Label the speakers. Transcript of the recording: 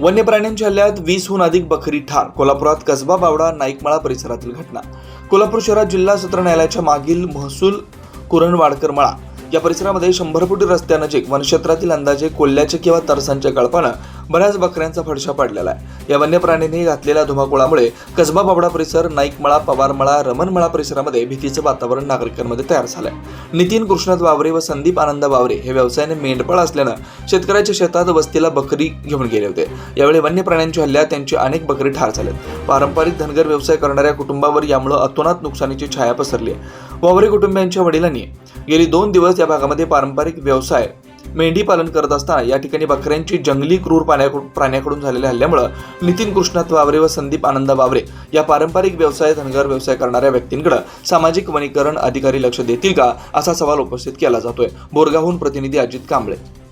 Speaker 1: वन्य प्राण्यांच्या हल्ल्यात वीसहून अधिक बकरी ठार. कोल्हापुरात कसबा बावडा नाईकमाळा परिसरातील घटना. कोल्हापूर शहरात जिल्हा सत्र न्यायालयाच्या मागील महसूल कुरणवाडकर मळा. या परिसरामध्ये शंभर फुटी रस्त्यानजीक वनक्षेत्रातील अंदाजे कोल्ह्याच्या किंवा तरसांच्या कळपानं बऱ्याच बकऱ्यांचा फडशा पडलेला आहे. या वन्य प्राण्यांनी घातलेल्या धुमाकुळामुळे कसबा बाबडा परिसर नाईकमळा पवारमळा रमणमळा परिसरामध्ये भीतीचं वातावरण नागरिकांमध्ये तयार झालंय. नितीन कृष्णात वावरे व संदीप आनंद वावरे हे व्यवसायाने मेंढपाळ असल्यानं शेतकऱ्याच्या शेतात वस्तीला बकरी घेऊन गेले होते. यावेळी वन्य प्राण्यांच्या हल्ल्यात त्यांची अनेक बकरी ठार झाल्यात पारंपरिक धनगर व्यवसाय करणाऱ्या कुटुंबावर यामुळे अतोनात नुकसानीची छाया पसरली वावरे कुटुंबियांच्या वडिलांनी गेली दोन दिवस या भागामध्ये पारंपरिक व्यवसाय मेंढी पालन करत असताना या ठिकाणी बकऱ्यांची जंगली क्रूर प्राण्याकडून झालेल्या हल्ल्यामुळं नितीन कृष्णात वावरे व संदीप आनंद वावरे या पारंपरिक व्यवसाय धनगर व्यवसाय करणाऱ्या व्यक्तींकडे सामाजिक वनीकरण अधिकारी लक्ष देतील का असा सवाल उपस्थित केला जातोय. बोरगावहून प्रतिनिधी अजित कांबळे.